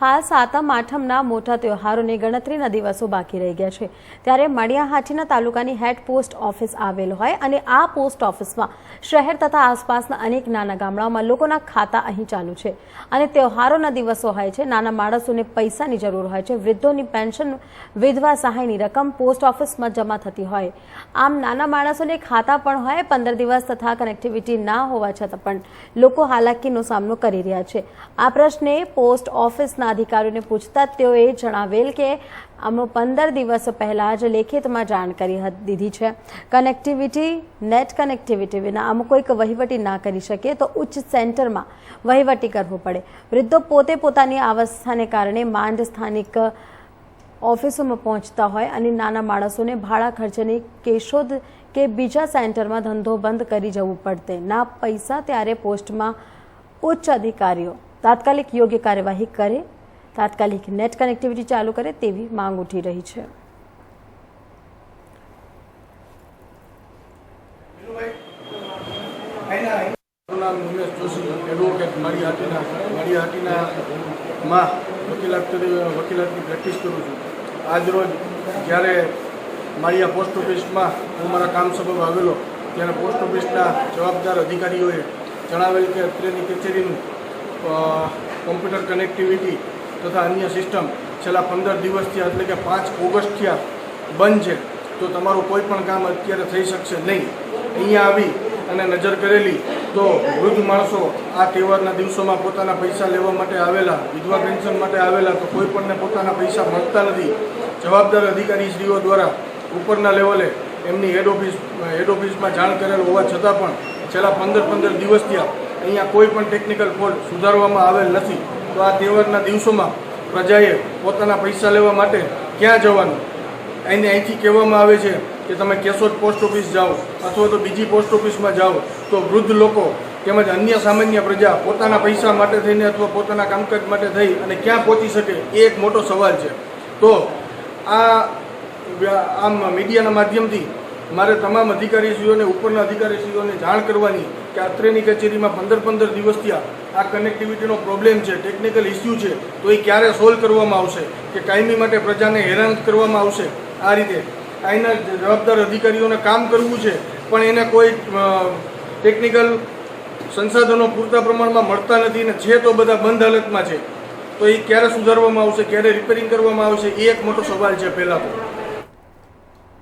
હાલ સાતમ, આઠમના મોટા તહેવારોને ગણતરીના દિવસો બાકી રહી ગયા છે. ત્યારે માળિયાહાટીના તાલુકાની હેડ પોસ્ટ ઓફિસ આવેલ હોય અને આ પોસ્ટ ઓફિસમાં શહેર તથા આસપાસના અનેક નાના ગામડાઓમાં લોકોના ખાતા અહીં ચાલુ છે. અને તહેવારોના દિવસો હોય છે, નાના માણસોને પૈસાની જરૂર હોય છે, વૃદ્ધોની પેન્શન, વિધવા સહાયની રકમ પોસ્ટ ઓફિસમાં જમા થતી હોય. આમ નાના માણસોને ખાતા પણ હોય, પંદર દિવસ તથા કનેક્ટિવિટી ના હોવા છતાં પણ લોકો હાલાકીનો સામનો કરી રહ્યા છે. આ પ્રશ્ને પોસ્ટ ઓફિસના અધિકારીઓને પૂછતા તેઓએ જણાવેલ કે અમે પંદર દિવસ પહેલાં જ લેખિતમાં જાણ કરી દીધી છે. કનેક્ટિવિટી, નેટ કનેક્ટિવિટી વિના આમ કોઈક વહીવટી ના કરી શકે તો ઉચ્ચ સેન્ટરમાં વહીવટી કરવું પડે. વૃદ્ધો પોતે પોતાની અવસ્થાને કારણે માંડ સ્થાનિક ઓફિસોમાં પહોંચતા હોય અને નાના માણસોને ભાડા ખર્ચની કેશોદ કે બીજા સેન્ટરમાં ધંધો બંધ કરી જવું પડતે. ના પૈસા ત્યારે પોસ્ટમાં ઉચ્ચ અધિકારીઓ તાત્કાલિક યોગ્ય કાર્યવાહી કરે તાત્કાલિક નેટ કનેક્ટિવિટી ચાલુ કરે તેવી માંગ ઉઠી રહી છે. એડવોકેટ મારી હાટીના મારી હાટીના માં વકીલાત વકીલાતની પ્રેક્ટિસ કરું છું આજરોજ જ્યારે માળિયા પોસ્ટ ઓફિસમાં હું મારા કામ સબબ આવેલો, ત્યારે પોસ્ટ ઓફિસના જવાબદાર અધિકારીઓએ જણાવેલ કે અત્રેની કચેરીનું કોમ્પ્યુટર કનેક્ટિવિટી તથા અન્ય સિસ્ટમ છેલ્લા પંદર દિવસથી એટલે કે પાંચ ઓગસ્ટથી બંધ છે. તો તમારું કોઈ પણ કામ અત્યારે થઈ શકશે નહીં. અહીંયા આવી અને નજર કરેલી તો વૃદ્ધ માણસો આ તહેવારના દિવસોમાં પોતાના પૈસા લેવા માટે આવેલા, વિધવા પેન્શન માટે આવેલા, તો કોઈ પણને પોતાના પૈસા મળતા નથી. જવાબદાર અધિકારીશ્રીઓ દ્વારા ઉપરના લેવલે એમની હેડ ઓફિસ હેડ ઓફિસમાં જાણ કરેલ હોવા છતાં પણ છેલ્લા પંદર પંદર દિવસથી અહીંયા કોઈ પણ ટેકનિકલ ફોલ્ટ સુધારવામાં આવેલ નથી. તો આ તહેવારના દિવસોમાં પ્રજાએ પોતાના પૈસા લેવા માટે ક્યાં જવાનું? એને અહીંથી કહેવામાં આવે છે કે તમે કેશોદ પોસ્ટ ઓફિસ જાઓ અથવા તો બીજી પોસ્ટ ઓફિસમાં જાઓ તો વૃદ્ધ લોકો તેમજ અન્ય સામાન્ય પ્રજા પોતાના પૈસા માટે થઈને અથવા પોતાના કામકાજ માટે થઈ અને ક્યાં પહોંચી શકે એ એક મોટો સવાલ છે. તો આ આમ મીડિયાના માધ્યમથી મારે તમામ અધિકારીશ્રીઓને, ઉપરના અધિકારીશ્રીઓને જાણ કરવાની કે અત્રેની કચેરીમાં પંદર પંદર દિવસથી આ કનેક્ટિવિટીનો પ્રોબ્લેમ છે ટેકનિકલ ઇસ્યુ છે, તો એ ક્યારે સોલ્વ કરવામાં આવશે? કે કાયમી માટે પ્રજાને હેરાન કરવામાં આવશે? આ રીતે. અહીંના જવાબદાર અધિકારીઓને કામ કરવું છે, પણ એને કોઈ ટેકનિકલ સંસાધનો પૂરતા પ્રમાણમાં મળતા નથી ને છે તો બધા બંધ હાલતમાં છે. તો એ ક્યારે સુધારવામાં આવશે, ક્યારે રિપેરિંગ કરવામાં આવશે, એ એક મોટો સવાલ છે પહેલાં